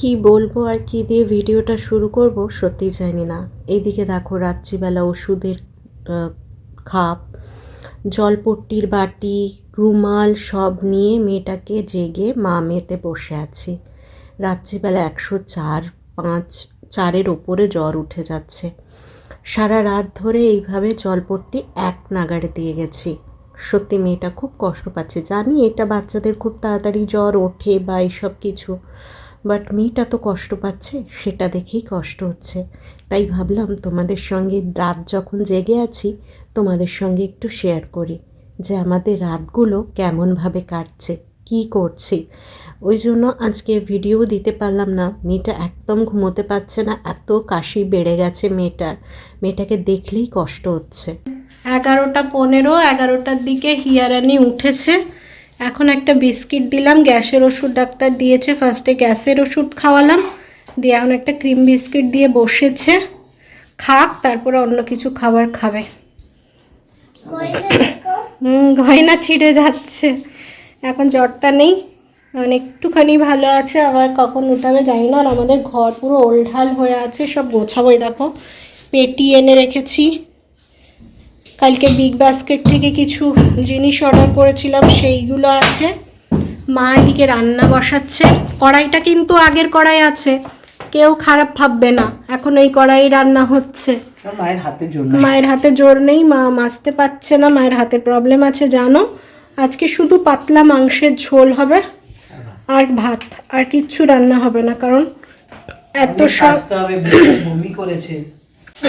কি বলব আর কি দিয়ে ভিডিওটা শুরু করব সত্যিই জানি না। এইদিকে দেখো রাত্রিবেলা ওষুধের খাপ, জলপট্টির বাটি, রুমাল সব নিয়ে মেয়েটাকে জেগে মা মেয়েতে বসে আছি। রাত্রিবেলা একশো চার, পাঁচ, চারের ওপরে জ্বর উঠে যাচ্ছে। সারা রাত ধরে এইভাবে জলপট্টি এক নাগাড়ে দিয়ে গেছি। সত্যি মেয়েটা খুব কষ্ট পাচ্ছে। জানি এটা বাচ্চাদের খুব তাড়াতাড়ি জ্বর ওঠে বা এইসব কিছু। বাট মেয়েটা তো কষ্ট পাচ্ছে, সেটা দেখেই কষ্ট হচ্ছে। তাই ভাবলাম তোমাদের সঙ্গে রাত যখন জেগে আছি, তোমাদের সঙ্গে একটু শেয়ার করি যে আমাদের রাতগুলো কেমনভাবে কাটছে, কি করছি। ওই জন্য আজকে ভিডিও দিতে পারলাম না, মেয়েটা একদম ঘুমোতে পারছে না, এত কাশি বেড়ে গেছে মেয়েটার। মেয়েটাকে দেখলেই কষ্ট হচ্ছে। এগারোটা পনেরো, এগারোটার দিকে হিয়ারানি উঠেছে। এখন একটা বিস্কিট দিলাম, গ্যাসের ওষুধ ডাক্তার দিয়েছে ফার্স্টে গ্যাসের ওষুধ খাওয়ালাম, দিয়ে এখন একটা ক্রিম বিস্কিট দিয়ে বসেছে, খাক, তারপরে অন্য কিছু খাবার খাবে। হুম, গয়না ছিঁড়ে যাচ্ছে, এখন জ্বরটা নেই মানে একটুখানি ভালো আছে, আবার কখন উঠাবে জানি না, আর আমাদের ঘর পুরো ওলঢাল হয়ে আছে, সব গোছাবোই দেখো, পেটি এনে রেখেছি। কালকে বিগ বাস্কেট থেকে কিছু জিনিস অর্ডার করেছিলাম সেইগুলো আছে। মা এদিকে রান্না বসাচ্ছে। কড়াইটা কিন্তু আগের কড়াই আছে। কেউ খারাপ ভাববে না। এখন এই কড়াই রান্না হচ্ছে। মায়ের হাতের জন্য মায়ের হাতে জোর নেই। মা মাজতে পারছে না। মায়ের হাতের প্রবলেম আছে জানো? আজকে শুধু পাতলা মাংসের ঝোল হবে আর ভাত। আর কিচ্ছু রান্না হবে না। কারণ এত সব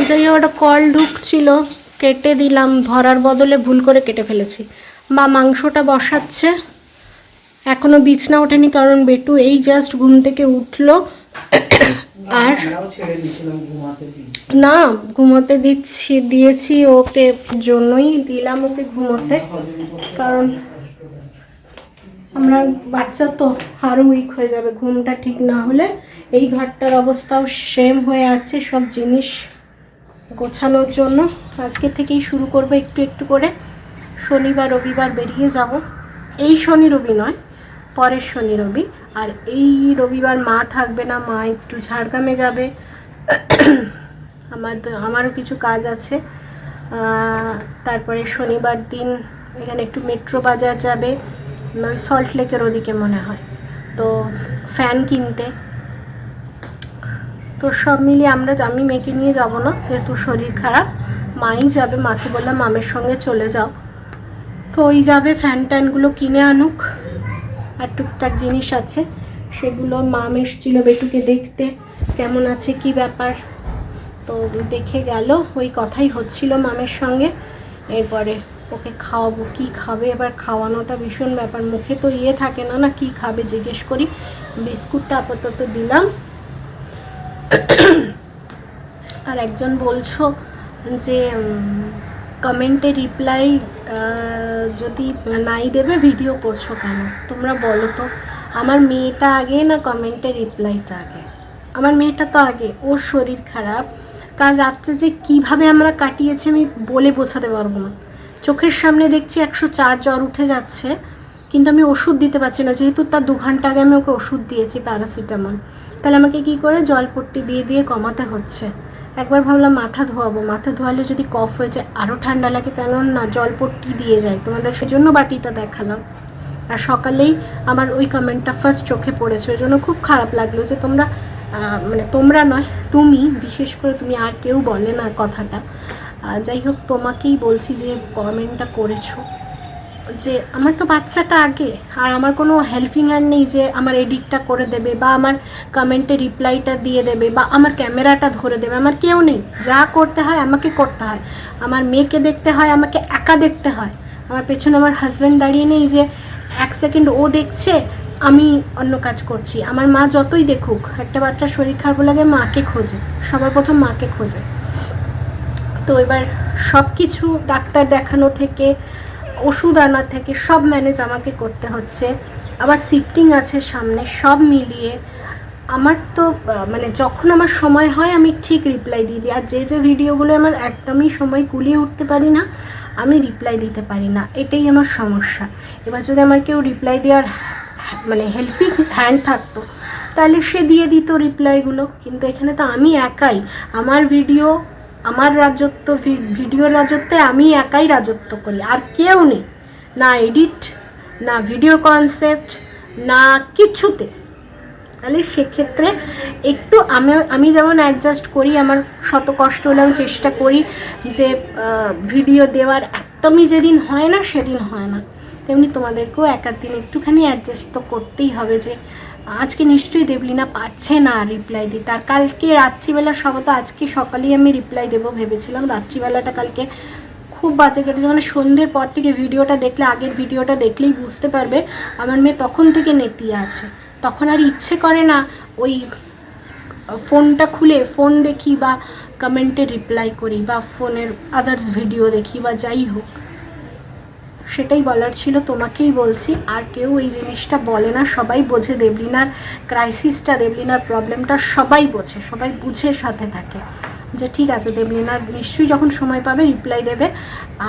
যাই ওটা কল ঢুকছিল। কেটে দিলাম, ধরার বদলে ভুল করে কেটে ফেলেছি। বা মাংসটা বসাচ্ছে। এখনও বিছনা ওঠেনি কারণ বেটু এই জাস্ট ঘুম থেকে উঠল। আর না, ঘুমোতে দিচ্ছি, দিয়েছি ওকে জন্যই দিলাম ওকে ঘুমোতে। কারণ আমরা বাচ্চা তো আরও উইক হয়ে যাবে, ঘুমটা ঠিক না হলে। এই ঘরটার অবস্থাও সেম হয়ে আছে, সব জিনিস গোছানোর জন্য আজকে থেকেই শুরু করব একটু একটু করে। শনিবার, রবিবার বেরিয়ে যাব। এই শনি রবি নয়, পরের শনি রবি। আর এই রবিবার মা থাকবে না, মা একটু ঝাড়গ্রামে যাবে। আমার আমারও কিছু কাজ আছে। তারপরে শনিবার দিন এখানে একটু মেট্রো বাজার যাবে। সল্ট লেকের ওদিকে মনে হয়। তো ফ্যান কিনতে। তো সব মিলিয়ে আমরা আমি মেয়েকে নিয়ে যাব না, যেহেতু শরীর খারাপ, মাই যাবে, মাকে বললাম, মামের সঙ্গে চলে যাও। তো ওই যাবে, ফ্যান ট্যানগুলো কিনে আনুক, আর টুকটাক জিনিস আছে। সেগুলো মাম এসেছিল বেটুকে দেখতে, কেমন আছে, কি ব্যাপার? তো দেখে গেল, ওই কথাই হচ্ছিল মামের সঙ্গে। এরপরে ওকে খাওয়াবো, কি খাবে? এবার খাওয়ানোটা ভীষণ ব্যাপার। মুখে তো ইয়ে থাকে না না কি খাবে, জিজ্ঞেস করি। বিস্কুটটা আপাতত দিলাম। আর একজন বলছো যে কমেন্টে রিপ্লাই যদি নাই দেবে ভিডিও করছ কেন? তোমরা বলো তো, আমার মেয়েটা আগে না কমেন্টে রিপ্লাইটা আগে? আমার মেয়েটা তো আগে, ওর শরীর খারাপ। কাল রাত্রে যে কীভাবে আমরা কাটিয়েছি আমি বলে বোঝাতে পারব না। চোখের সামনে দেখছি একশো চার জ্বর উঠে যাচ্ছে, কিন্তু আমি ওষুধ দিতে পারছি না। যেহেতু তার দু ঘণ্টা আগে আমি ওকে ওষুধ দিয়েছি প্যারাসিটামল তাহলে আমাকে কি করে? জলপট্টি দিয়ে দিয়ে কমাতে হচ্ছে। একবার ভাবলাম মাথা ধোয়াবো। মাথা ধোয়ালে যদি কফ হয়ে যায় আরও ঠান্ডা লাগে কেন না জলপট্টি দিয়ে যায়। তোমাদের সেজন্য বাটিটা দেখালাম। আর সকালেই আমার ওই কমেন্টটা ফার্স্ট চোখে পড়েছে। ওই জন্য খুব খারাপ লাগল যে তোমরা মানে তোমরা নয়, তুমি, বিশেষ করে তুমি আর কেউ বলে না কথাটা। যাই হোক, তোমাকেই বলছি যে কমেন্টটা করেছ। যে আমার তো বাচ্চাটা আগে, আর আমার কোনো হেল্পিং হ্যান্ড নেই যে আমার এডিটটা করে দেবে বা আমার কমেন্টে রিপ্লাইটা দিয়ে দেবে বা আমার ক্যামেরাটা ধরে দেবে, আমার কেউ নেই। যা করতে হয় আমাকে করতে হয়। আমার মেয়েকে দেখতে হয়, আমাকে একা দেখতে হয়। আমার পেছনে আমার হাজব্যান্ড দাঁড়িয়ে নেই যে এক সেকেন্ড ও দেখছে, আমি অন্য কাজ করছি। আমার মা যতই দেখুক, একটা বাচ্চার শরীর খারাপ লাগে মাকে খোঁজে, সবার প্রথম মাকে খোঁজে। তো এবার সব কিছু ডাক্তার দেখানো থেকে ওষুধ আনা থেকে সব ম্যানেজ আমাকে করতে হচ্ছে। আবার শিফটিং আছে সামনে, সব মিলিয়ে আমার তো মানে যখন আমার সময় হয়, আমি ঠিক রিপ্লাই দিয়ে দিই। আর যে যে ভিডিওগুলো আমার একদমই সময় কুলিয়ে উঠতে পারি না, আমি রিপ্লাই দিতে পারি না। এটাই আমার সমস্যা। এবার যদি আমার কেউ রিপ্লাই দেওয়ার মানে হেল্পিং হ্যান্ড থাকতো, তাহলে সে দিয়ে দিত রিপ্লাইগুলো কিন্তু এখানে তো আমি একাই। আমার ভিডিও আমার রাজত্ব ভিডিওর রাজত্বে আমি একাই রাজত্ব করি আর কেউ নেই। না এডিট না ভিডিও কনসেপ্ট না কিছুতে। তাহলে সেক্ষেত্রে একটু আমি আমি যেমন অ্যাডজাস্ট করি আমার শত কষ্ট হলে আমি চেষ্টা করি যে ভিডিও দেওয়ার। একদমই যেদিন হয় না সেদিন হয় না। তেমনি তোমাদেরকেও এক দিন একটুখানি অ্যাডজাস্ট তো করতেই হবে যে আজকে নিশ্চয়ই দেবলিনা পারছে না রিপ্লাই দিতে আর কালকে রাত্রিবেলা সম্ভবত আজকে সকালেই আমি রিপ্লাই দেবো ভেবেছিলাম। রাত্রিবেলাটা কালকে খুব বাজে কেটেছে। মানে সন্ধ্যের পর থেকে ভিডিওটা দেখলে, আগের ভিডিওটা দেখলেই বুঝতে পারবে আমার মেয়ে তখন থেকে নেতিয়ে আছে। তখন আর ইচ্ছে করে না ওই ফোনটা খুলে ফোন দেখি বা কমেন্টে রিপ্লাই করি বা ফোনের আদার্স ভিডিও দেখি বা যাই হোক। সেটাই বলার ছিল, তোমাকেই বলছি। আর কেউ এই জিনিসটা বলে না, সবাই বোঝে দেবলিনার ক্রাইসিসটা দেবলিনার প্রবলেমটা সবাই বোঝে, সবাই বুঝে সাথে থাকে। যে ঠিক আছে, দেবলিনার নিশ্চয়ই যখন সময় পাবে রিপ্লাই দেবে।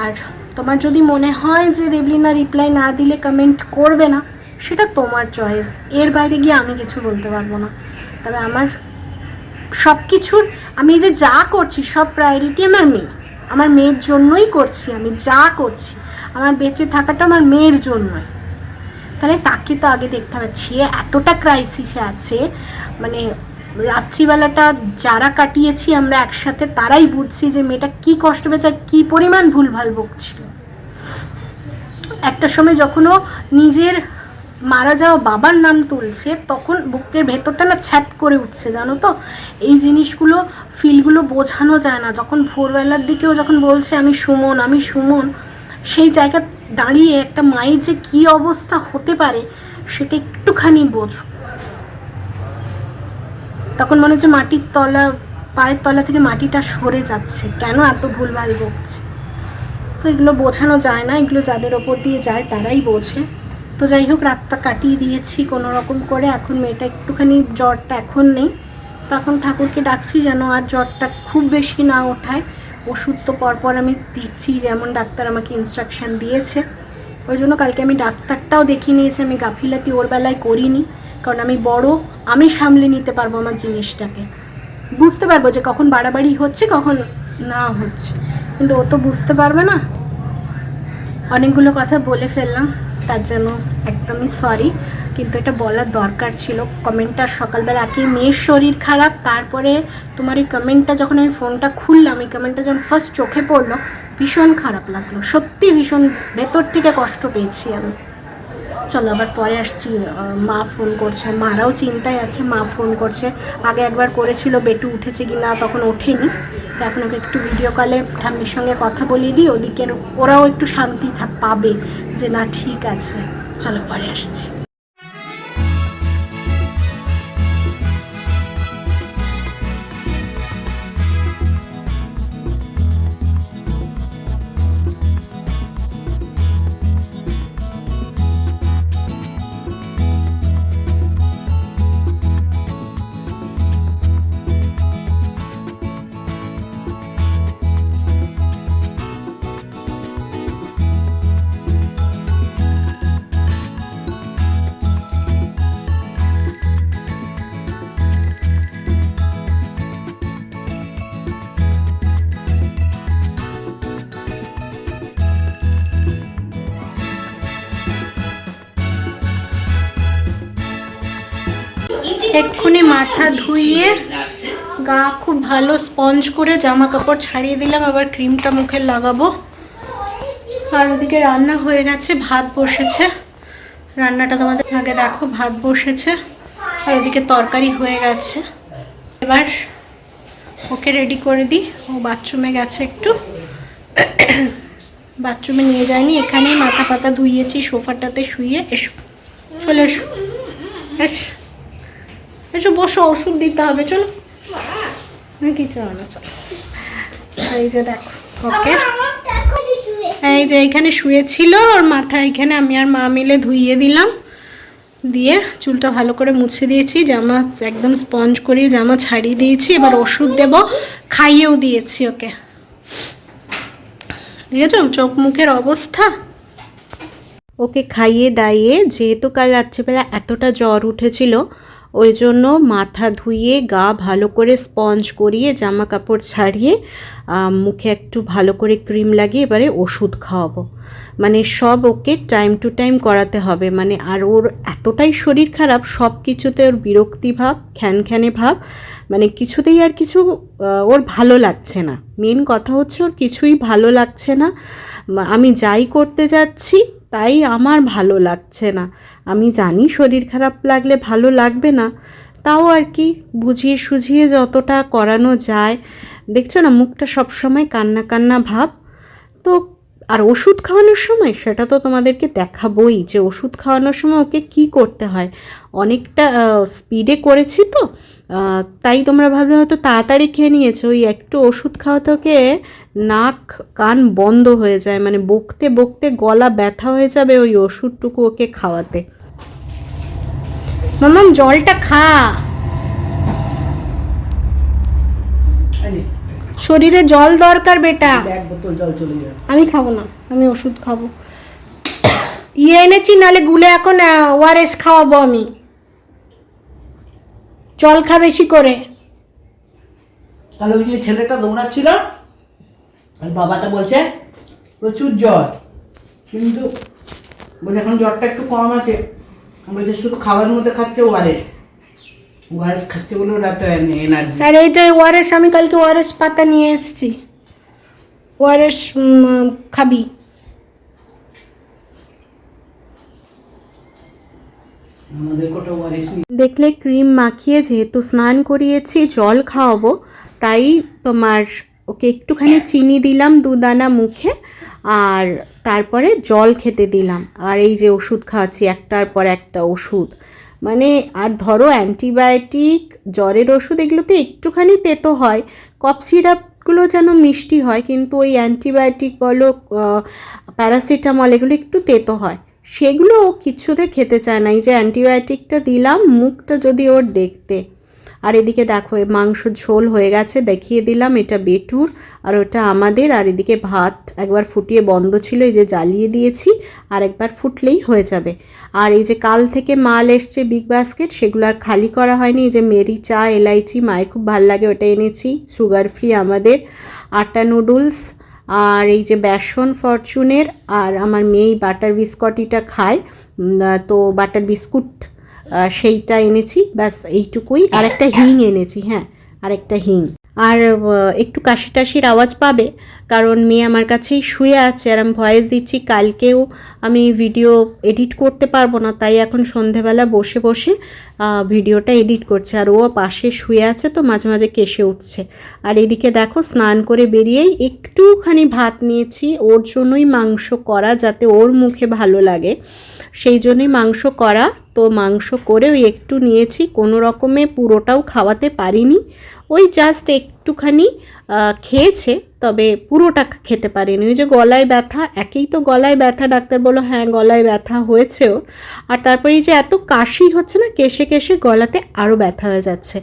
আর তোমার যদি মনে হয় যে দেবলিনা রিপ্লাই না দিলে কমেন্ট করবে না, সেটা তোমার চয়েস এর বাইরে গিয়ে আমি কিছু বলতে পারব না। তবে আমার সব কিছুর আমি যে যা করছি, সব প্রায়োরিটি আমার মেয়ে। আমার মেয়ের জন্যই করছি, আমি যা করছি। আমার বেঁচে থাকাটা আমার মেয়ের জন্যই তাহলে তাকে তো আগে দেখতে হবে। সে এতটা ক্রাইসিসে আছে মানে রাত্রিবেলাটা যারা কাটিয়েছি আমরা একসাথে, তারাই বুঝছি যে মেয়েটা কি কষ্ট পেয়েছে আর কী পরিমাণ ভুলভাল বকছিল। একটা সময় যখন ও নিজের মারা যাওয়া বাবার নাম তুলছে, তখন বুকের ভেতরটা না ছ্যাট করে উঠছে, জানো তো? এই জিনিসগুলো ফিলগুলো বোঝানো যায় না। যখন ভোরবেলার দিকেও যখন বলছে, আমি সুমন আমি সুমন সেই জায়গা দাঁড়িয়ে একটা মায়ের যে কী অবস্থা হতে পারে, সেটা একটুখানি বোঝো। তখন মনে হচ্ছে মাটির তলা, পায়ের তলা থেকে মাটিটা সরে যাচ্ছে। কেন এত ভুলভাল বকছে? তো এগুলো বোঝানো যায় না, এগুলো যাদের ওপর দিয়ে যায় তারাই বোঝে। তো যাই হোক, রাতটা কাটিয়ে দিয়েছি কোনো রকম করে। এখন মেয়েটা একটুখানি জ্বরটা এখন নেই। তখন ঠাকুরকে ডাকছি যেন আর জ্বরটা খুব বেশি না ওঠায়। ওষুধ তো পরপর আমি দিচ্ছি, যেমন ডাক্তার আমাকে ইনস্ট্রাকশান দিয়েছে। ওই জন্য কালকে আমি ডাক্তারটাও দেখিয়ে নিয়েছি, আমি গাফিলাতি ওর বেলায় করিনি, কারণ আমি বড়, আমি সামলে নিতে পারব আমার জিনিসটাকে। বুঝতে পারব যে কখন বাড়াবাড়ি হচ্ছে, কখন না হচ্ছে। কিন্তু ও তো বুঝতে পারবে না। অনেকগুলো কথা বলে ফেললাম, তার জন্য একদমই সরি কিন্তু এটা বলার দরকার ছিল। কমেন্টটা সকালবেলা একে মেয়ের শরীর খারাপ, তারপরে তোমার এই কমেন্টটা যখন আমি ফোনটা খুললাম, এই কমেন্টটা যখন ফার্স্ট চোখে পড়ল, ভীষণ খারাপ লাগল। সত্যি ভীষণ ভেতর থেকে কষ্ট পেয়েছি আমি। চলো আবার পরে আসছি মা ফোন করছে। মারাও চিন্তায় আছে, মা ফোন করছে। আগে একবার করেছিল, বেটু উঠেছে কি না তখন ওঠেনি। তো এখন ওকে একটু ভিডিও কলে ঠাম্মির সঙ্গে কথা বলিয়ে দিই। ওদিকে ওরাও একটু শান্তি পাবে যে না, ঠিক আছে। চলো পরে আসছি। এক্ষুনি মাথা ধুইয়ে গা খুব ভালো স্পঞ্জ করে জামা কাপড় ছাড়িয়ে দিলাম আবার ক্রিমটা মুখে লাগাবো। আর ওদিকে রান্না হয়ে গেছে, ভাত বসেছে। রান্নাটা তোমাদের আগে দেখো, ভাত বসেছে, আর ওদিকে তরকারি হয়ে গেছে। এবার ওকে রেডি করে দিই, ও বাথরুমে গেছে একটু। বাথরুমে নিয়ে যায়নি, এখানেই মাথা পাতা ধুইয়েছি, সোফাটাতে শুয়ে এসো, চলে এসো। এসো। এসো বসো ওষুধ দিতে হবে চলো। নাকি চলো না চলো। এই যে দেখো ওকে। এই যে এখানে শুয়েছিল ওর মাথা এখানে আমি আর মা মিলে ধুইয়ে দিলাম। দিয়ে চুলটা ভালো করে মুছে দিয়েছি জামা একদম স্পঞ্জ করিয়ে জামা ছাড়িয়ে দিয়েছি। এবার ওষুধ দেব খাইয়েও দিয়েছি ওকে। দেখেছ চোখ মুখের অবস্থা? ওকে খাইয়ে দাইয়ে যেহেতু কাল রাত্রিবেলা এতটা জ্বর উঠেছিল ওই জন্য মাথা ধুইয়ে গা ভালো করে স্পঞ্জ করিয়ে জামা কাপড় ছাড়িয়ে মুখে একটু ভালো করে ক্রিম লাগিয়ে এবারে ওষুধ খাওয়াবো। মানে সব ওকে টাইম টু টাইম করাতে হবে। মানে আর ওর এতটাই শরীর খারাপ, সব কিছুতে ওর বিরক্তি ভাব খ্যানখ্যানে ভাব মানে কিছুতেই আর কিছু ওর ভালো লাগছে না। মেন কথা হচ্ছে ওর কিছুই ভালো লাগছে না। আমি যাই করতে যাচ্ছি, তাই আমার ভালো লাগছে না। আমি জানি শরীর খারাপ লাগলে ভালো লাগবে না। তাও আর কি, বুঝিয়ে সুঝিয়ে যতটা করানো যায়। দেখছ না, মুখটা সবসময় কান্না কান্না ভাব। তো, আর ওষুধ খাওয়ানোর সময় সেটা তো তোমাদেরকে দেখাবোই যে ওষুধ খাওয়ানোর সময় ওকে কি করতে হয়। অনেকটা স্পিডে করেছি তো তাই তোমরা ভাবলে হয়তো তাড়াতাড়ি খেয়ে নিয়েছো। ওই একটু ওষুধ খাওয়াতে ওকে নাক কান বন্ধ হয়ে যায় মানে বকতে বকতে গলা ব্যথা হয়ে যাবে ওই ওষুধটুকু ওকে খাওয়াতে। মামাম জলটা খা। শরীরে জল দরকার বেটা। আমি খাব না আমি ওষুধ খাব। ইয়ে এনেছি নালে গুলে এখন ওআরএস খাওয়াবো আমি। জল খা বেশি করে। তাহলে ওই যে ছেলেটা দৌড়াচ্ছিল আর বাবাটা বলছে প্রচুর জ্বর। কিন্তু বলছে এখন জ্বরটা একটু কম আছে। বলছে শুধু খাবার মধ্যে খাচ্ছে ওআরএস। ওআরএস খাচ্ছে বলে ওরা তো এনার্জি আর এইটা ওআরএস আমি কালকে ওআরএস পাতা নিয়ে এসেছি। ওআরএস খাবি। দেখলে ক্রিম মাখিয়ে যেহেতু স্নান করিয়েছি জল খাওয়াবো তাই তোমার ওকে একটুখানি চিনি দিলাম দুদানা মুখে, আর তারপরে জল খেতে দিলাম। আর এই যে ওষুধ খাওয়াচ্ছি, একটার পর একটা ওষুধ। মানে আর ধরো অ্যান্টিবায়োটিক, জ্বরের ওষুধ, এগুলোতে একটুখানি তেতো হয়। কফ সিরাপগুলো যেন মিষ্টি হয়, কিন্তু ওই অ্যান্টিবায়োটিক বলো প্যারাসিটামল, এগুলো একটু তেতো হয়। সেগুলো ও কিছুতে খেতে চায় না। এই যে অ্যান্টিবায়োটিকটা দিলাম, মুখটা যদি ওর দেখতে। আর এদিকে দেখো মাংস ঝোল হয়ে গেছে, দেখিয়ে দিলাম, এটা বেটুর, আর ওটা আমাদের, আর এদিকে ভাত একবার ফুটিয়ে বন্ধ ছিল, এই যে জ্বালিয়ে দিয়েছি, আর একবার ফুটলেই হয়ে যাবে। আর এই যে কাল থেকে মাল এসছে বিগ বাস্কেট সেগুলো আর খালি করা হয়নি, এই যে মেরি চা, এলাইচি, মায়ের খুব ভালো লাগে, ওটা এনেছি, সুগার ফ্রি আমাদের, আটা নুডলস, আর এই যে বেসন ফরচুনের, আর আমার মেয়ে বাটার বিস্কটিটা খায় তো বাটার বিস্কুট সেইটা এনেছি, ব্যাস এইটুকুই। আর একটা হিং এনেছি হ্যাঁ আর একটা হিং। আর একটু কাশি টাশির আওয়াজ পাবে, কারণ মেয়ে আমার কাছেই শুয়ে আছে, আর আমি ভয়েস দিচ্ছি, কালকেও আমি ভিডিও এডিট করতে পারব না, তাই এখন সন্ধেবেলা বসে বসে ভিডিওটা এডিট করছে, আর ও পাশে শুয়ে আছে তো মাঝে মাঝে কেসে উঠছে। আর এদিকে দেখো, স্নান করে বেরিয়েই একটুখানি ভাত নিয়েছি, ওর জন্যই মাংস করা, যাতে ওর মুখে ভালো লাগে। সেই জন্যই মাংস করা। তো মাংস করে ওই একটু নিয়েছি, কোনো রকমে পুরোটাও খাওয়াতে পারিনি। ওই জাস্ট একটুখানি খেয়েছে, তবে পুরোটা খেতে পারিনি। ওই যে গলায় ব্যথা, একেই তো গলায় ব্যথা, ডাক্তার বলল হ্যাঁ গলায় ব্যথা হয়েছেও। আর তারপরে এই যে এত কাশি হচ্ছে না, কেশে কেশে গলাতে আরও ব্যথা হয়ে যাচ্ছে।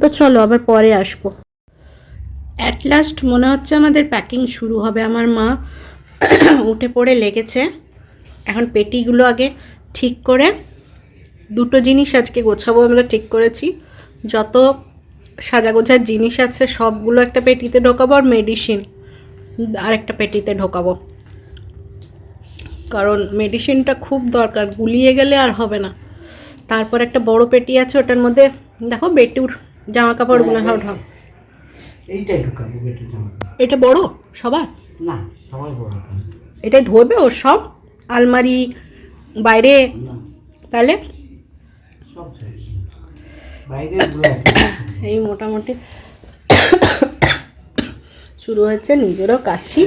তো চলো আবার পরে আসব। অ্যাট লাস্ট মনে হচ্ছে আমাদের প্যাকিং শুরু হবে। আমার মা উঠে পড়ে লেগেছে। এখন পেটিগুলো আগে ঠিক করে দুটো জিনিস আজকে গোছাবো আমরা ঠিক করেছি। যত সাজা গোছার জিনিস আছে সবগুলো একটা পেটিতে ঢোকাবো আর মেডিসিন আরেকটা পেটিতে ঢোকাবো। কারণ মেডিসিনটা খুব দরকার গুলিয়ে গেলে আর হবে না। তারপর একটা বড় পেটি আছে ওটার মধ্যে দেখো বেটুর জামা কাপড়গুলো সব ঢোক এইটাই ঢুকাবো এটা বড় সবার? না বড়? এটাই ধরবে ও সব? আলমারি বাইরে? তাহলে। এই মোটামুটি শুরু হচ্ছে নিজেরও কাশি।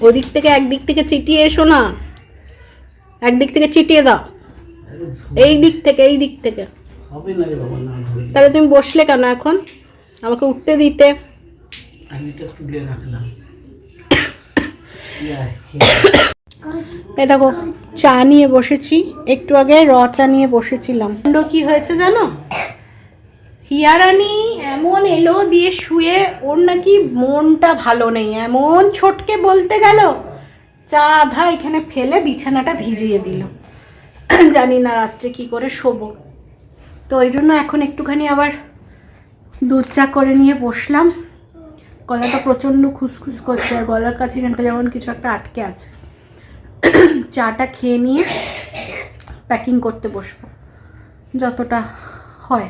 ওদিক থেকে একদিক থেকে চিটিয়ে এসো না। একদিক থেকে চিটিয়ে দাও। এই দিক থেকে এই দিক থেকে। তাহলে তুমি বসলে কেন এখন? আমাকে উঠতে দিতে। আমি রাখলাম। এই দেখো, চা নিয়ে বসেছি। একটু আগে র চা নিয়ে বসেছিলাম। কি হয়েছে জানো? হিয়ারানি এমন এলো দিয়ে শুয়ে, ওর নাকি মনটা ভালো নেই। এমন ছোটকে বলতে গেল, চা আধা এখানে ফেলে বিছানাটা ভিজিয়ে দিল। জানি না রাত্রে কি করে শোবো। তো ওই জন্য এখন একটুখানি আবার দুধ চা করে নিয়ে বসলাম। গলাটা প্রচণ্ড খুসখুস করছে আর গলার কাছে এখানটা যেমন কিছু একটা আটকে আছে। চাটা খেয়ে নিয়ে প্যাকিং করতে বসবো। যতটা হয়।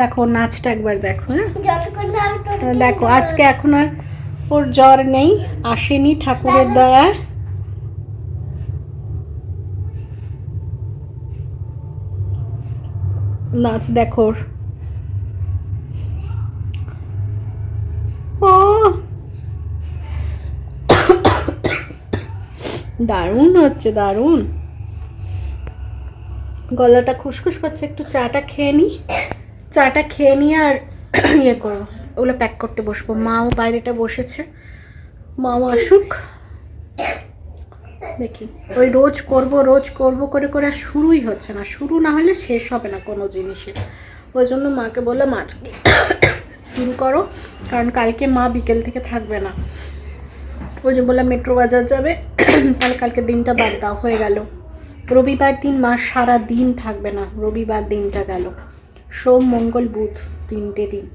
দেখো নাচটা একবার দেখো হ্যাঁ? দেখো আজকে এখন আর ওর জ্বর নেই আসেনি ঠাকুরের দয়ায় নাচ দেখো ওর। ও দারুণ হচ্ছে, দারুণ। গলাটা খুসখুস করছে, একটু চাটা খেয়ে নিই চাটা খেয়ে নিয়ে আর ইয়ে করো, ওগুলো প্যাক করতে বসবো। মাও বাইরেটা বসেছে। মাও আসুক। দেখি, ওই রোজ করব রোজ করব করে করে শুরুই হচ্ছে না। শুরু না হলে শেষ হবে না কোনো জিনিসের। ওই জন্য মাকে বললাম, আজকে শুরু করো। কারণ কালকে মা বিকেল থেকে থাকবে না। ওই যে বললাম মেট্রো বাজার যাবে, তাহলে কালকে দিনটা বাদ দাও, হয়ে গেল। রবিবার দিন মা সারা দিন থাকবে না, রবিবার দিনটা গেল। সোম, মঙ্গল, বুধ তিনটে দিন।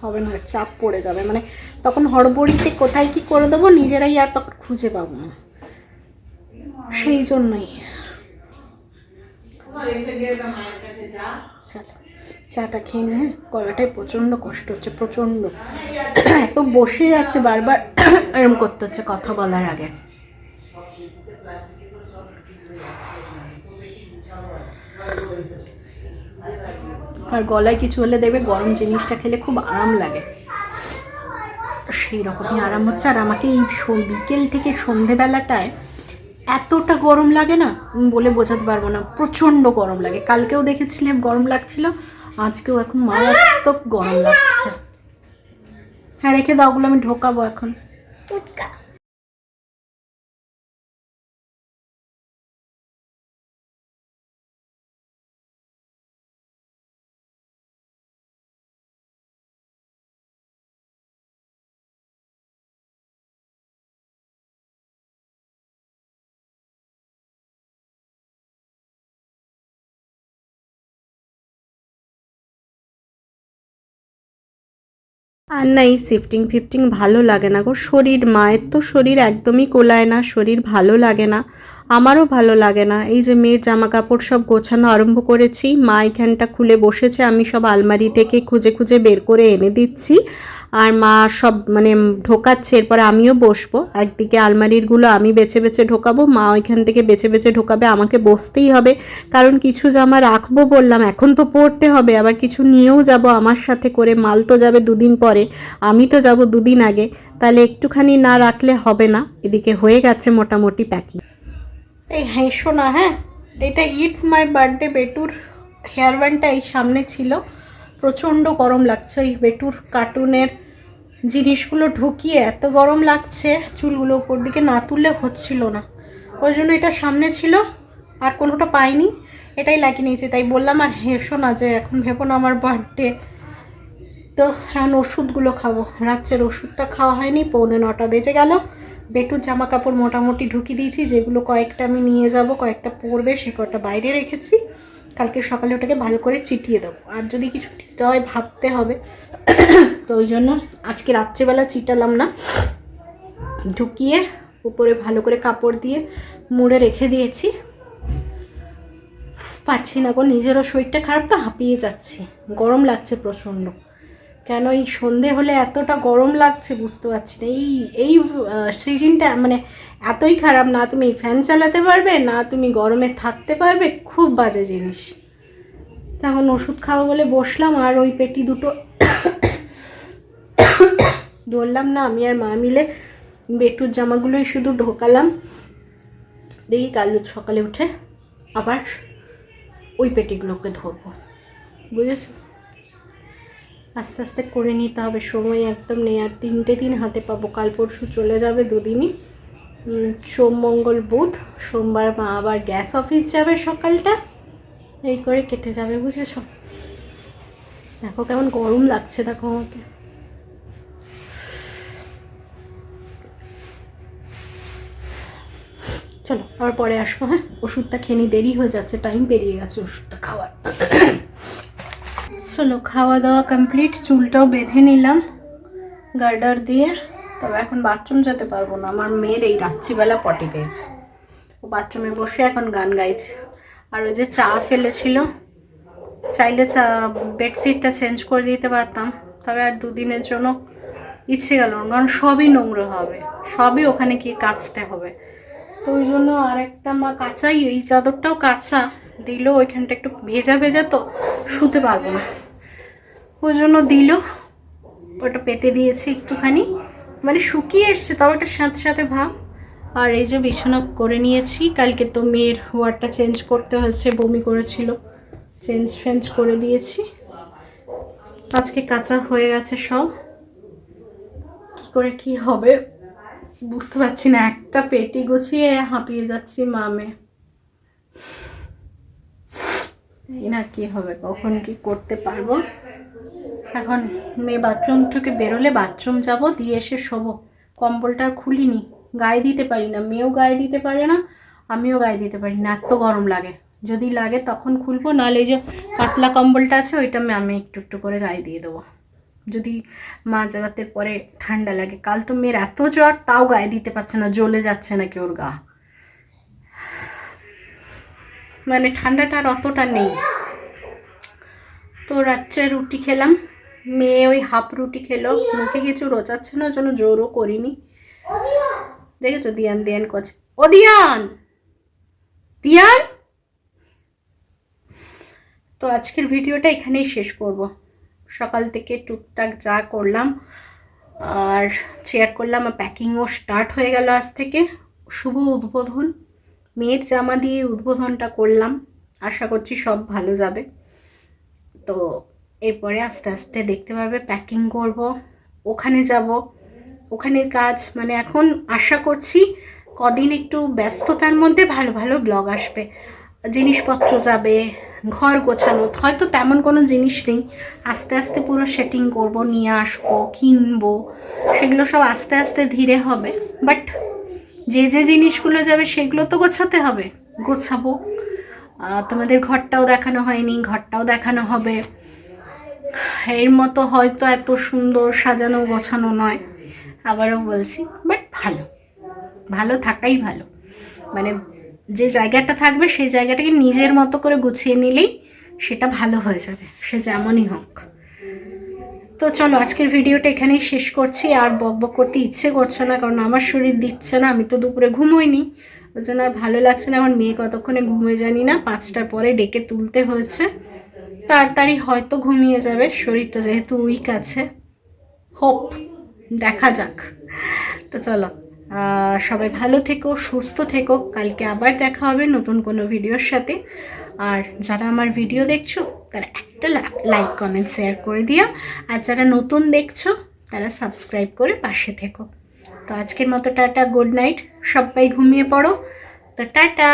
হবে না, চাপ পড়ে যাবে। মানে তখন হড়বড়িতে কোথায় কি করে দেবো, নিজেরাই আর তখন খুঁজে পাবো না। সেই জন্যই। চাটা খেয়ে নিয়ে গলাটায় প্রচণ্ড কষ্ট হচ্ছে, প্রচণ্ড। এত বসে যাচ্ছে বারবার, এরম করতে হচ্ছে কথা বলার আগে। আর গলায় কিছু হলে দেখবে গরম জিনিসটা খেলে খুব আরাম লাগে। সেই রকমই আরাম হচ্ছে। আর আমাকে এই বিকেল থেকে সন্ধেবেলাটায় এতটা গরম লাগে না, বলে বোঝাতে পারব না, প্রচণ্ড গরম লাগে। কালকেও দেখেছিলাম গরম লাগছিল আজকেও এখন মারাত্মক গরম লাগছে। হ্যাঁ রেখে দাওগুলো আমি ঢোকাবো এখন। আর না, এই শিফটিং ফিফটিং ভালো লাগে না গো। শরীর, মায়ের তো শরীর একদমই কোলায় না, শরীর ভালো লাগে না, আমারও ভালো লাগে না। এই যে মেয়ের জামা কাপড় সব গোছানো আরম্ভ করেছি, মা এখানটা খুলে বসেছে, আমি সব আলমারি থেকে খুঁজে খুঁজে বের করে এনে দিচ্ছি। আর মা সব মানে ঢোকাচ্ছে, এরপরে আমিও বসবো। একদিকে আলমারিরগুলো আমি বেছে বেছে ঢোকাবো, মা ওইখান থেকে বেছে বেছে ঢোকাবে, আমাকে বসতেই হবে। কারণ কিছু জামা রাখব বললাম, এখন তো পরতে হবে, আবার কিছু নিয়েও যাব আমার সাথে করে, মাল তো যাবে দুদিন পরে, আমি তো যাব দুদিন আগে। তাহলে একটুখানি না রাখলে হবে না, এদিকে হয়ে গেছে মোটামুটি প্যাকিং। এই হেসো না হ্যাঁ এটা ইটস মাই বার্থডে বেটুর হেয়ার ব্যান্ডটা এই সামনে ছিল। প্রচণ্ড গরম লাগছে, এই বেটুর কার্টুনের জিনিসগুলো ঢুকিয়ে এত গরম লাগছে, চুলগুলো উপর দিকে না তুললে হচ্ছিল না। ওই জন্য এটা সামনে ছিল, আর কোনোটা পাইনি, এটাই লাগিয়ে নিয়েছি। তাই বললাম, আর হেসো না যে এখন ভেবো না আমার বার্থডে তো এখন ওষুধগুলো খাব। রাত্রের ওষুধটা খাওয়া হয়নি, পৌনে নটা বেজে গেল। বেটুর জামা কাপড় মোটামুটি ঢুকিয়ে দিয়েছি, যেগুলো কয়েকটা আমি নিয়ে যাব, কয়েকটা পরবে, সে কটা বাইরে রেখেছি। কালকে সকালে ওটাকে ভালো করে চিটিয়ে দেবো। আর যদি কিছু দিতে হয়, ভাবতে হবে। তো ওই জন্য আজকে রাত্রেবেলা চিটালাম না। ঢুকিয়ে উপরে ভালো করে কাপড় দিয়ে মুড়ে রেখে দিয়েছি। পাচ্ছি না গো, নিজেরও শরীরটা খারাপ তো হাঁপিয়ে যাচ্ছে। গরম লাগছে প্রচণ্ড। কেন এই সন্ধে হলে এতটা গরম লাগছে বুঝতে পারছি না। এই এই সিজনটা মানে এতই খারাপ, না তুমি ফ্যান চালাতে পারবে, না তুমি গরমে থাকতে পারবে, খুব বাজে জিনিস। তখন ওষুধ খাব বলে বসলাম, আর ওই পেটি দুটো ধরলাম না, আমি আর মা মিলে বেটুর জামাগুলোই শুধু ঢোকালাম। দেখি কাল সকালে উঠে আবার ওই পেটিগুলোকে ধরবো। বুঝেছ? আস্তে আস্তে করে নিতে হবে, সময় একদম নেই। আর তিনটে দিন হাতে পাবো, কাল পরশু চলে যাবে দুদিনই। সোম, মঙ্গল, বুধ, সোমবার মা আবার গ্যাস অফিস যাবে সকালটা। এই করে কেটে যাবে, বুঝেছ? দেখো কেমন গরম লাগছে, দেখো আমাকে। চলো, আবার পরে আসব হ্যাঁ? ওষুধটা খেয়ে দেরি হয়ে যাচ্ছে টাইম পেরিয়ে গেছে ওষুধটা খাওয়ার। চলো খাওয়া দাওয়া কমপ্লিট চুলটাও বেঁধে নিলাম গার্ডার দিয়ে। তবে এখন বাথরুম যেতে পারব না, আমার মেয়ের এই রাত্রিবেলা পটি পেয়েছে। ও বাথরুমে বসে এখন গান গাইছে। আর ওই যে চা ফেলেছিল, চাইলে চা বেডশিটটা চেঞ্জ করে দিতে পারতাম, তবে আর দুদিনের জন্য ইচ্ছে গেল কারণ সবই নোংরা হবে, সবই ওখানে গিয়ে কাচতে হবে। তো ওই জন্য আরেকটা মা কাঁচাই, এই চাদরটাও কাঁচা। দিল, ওইখানটা একটু ভেজা ভেজা তো, শুতে পারব না। ওই জন্য দিল, ওটা পেতে দিয়েছি একটুখানি। মানে শুকিয়ে এসছে, তাও একটা সাথে সাথে ভাব। আর এই যে বিছানা করে নিয়েছি, কালকে তো মেয়ের ওয়ার্ডটা চেঞ্জ করতে হয়েছে, বমি করেছিল। চেঞ্জ ফেঞ্জ করে দিয়েছি। আজকে কাঁচা হয়ে গেছে সব। কি করে কি হবে? বুঝতে পারছি না, একটা পেটি গুছিয়ে হাঁপিয়ে যাচ্ছি মামে। এই না কি হবে, কখন কি করতে পারব? এখন মেয়ে বাথরুম থেকে বেরোলে বাথরুম যাব, দিয়ে এসে শোবো। কম্বলটা খুলিনি, গায়ে দিতে পারি না, মেয়েও গায়ে দিতে পারে না, আমিও গায়ে দিতে পারি না, এত গরম লাগে। যদি লাগে তখন খুলবো, নাহলে এই যে পাতলা কম্বলটা আছে, ওইটা আমি একটু একটু করে গায়ে দিয়ে দেবো। যদি মা জাগাতের পরে ঠান্ডা লাগে। কাল তো মেয়ের এত জ্বর, তাও গায়ে দিতে পারছে না, জ্বলে যাচ্ছে নাকি ওর গা। মানে ঠান্ডাটা আর অতটা নেই। তো রাত্রে রুটি খেলাম। মেয়ে ওই হাফ রুটি খেলো। মুখে কিছু রোচাচ্ছে না জন্য জোরও করিনি। দেখেছ, দিয়ান দিয়ান করছে। ও দিয়ান! দিয়ান! তো আজকের ভিডিওটা এখানেই শেষ করব। সকাল থেকে টুকটাক যা করলাম, আর শেয়ার করলাম, আর প্যাকিংও স্টার্ট হয়ে গেল আজ থেকে। শুভ উদ্বোধন। মেয়ের জামা দিয়ে উদ্বোধনটা করলাম। আশা করছি সব ভালো যাবে। তো এরপরে আস্তে আস্তে দেখতে পারবে প্যাকিং করব, ওখানে যাব। ওখানের কাজ মানে এখন আশা করছি কদিন একটু ব্যস্ততার মধ্যে ভালো ভালো ব্লগ আসবে। জিনিসপত্র যাবে ঘর গোছানো। হয়তো তেমন কোনো জিনিস নেই। আস্তে আস্তে পুরো সেটিং করব, নিয়ে আসব, কিনবো, সেগুলো সব আস্তে আস্তে ধীরে হবে। বাট যে যে জিনিসগুলো যাবে সেগুলো তো গোছাতে হবে। গোছাবো। তোমাদের ঘরটাও দেখানো হয়নি, ঘরটাও দেখানো হবে। এর মতো হয়তো এত সুন্দর সাজানো গোছানো নয়। আবারও বলছি বাট ভালো। ভালো থাকাই ভালো। মানে যে জায়গাটা থাকবে সেই জায়গাটাকে নিজের মতো করে গুছিয়ে নিলেই সেটা ভালো হয়ে যাবে, সে যেমনই হোক। তো চলো, আজকের ভিডিওটা এখানেই শেষ করছি। আর বক বক করতে ইচ্ছে করছে না, কারণ আমার শরীর দিচ্ছে না, আমি তো দুপুরে ঘুমোইনি। ওই জন্য আর ভালো লাগছে না, এখন মেয়ে কতক্ষণে ঘুমে জানি না, পাঁচটার পরে ডেকে তুলতে হয়েছে। তাড়াতাড়ি হয়তো ঘুমিয়ে যাবে, শরীরটা যেহেতু উইক আছে। হোপ দেখা যাক। তো চলো। সবাই ভালো থেকো, সুস্থ থেকো। কালকে আবার দেখা হবে নতুন কোনো ভিডিওর সাথে। আর যারা আমার ভিডিও দেখছ, তারা একটা লাইক কমেন্ট শেয়ার করে দিও। আর যারা নতুন দেখছ, তারা সাবস্ক্রাইব করে পাশে থেকো। তো আজকের মতো টাটা গুড নাইট সবাই ঘুমিয়ে পড়ো। তো টাটা!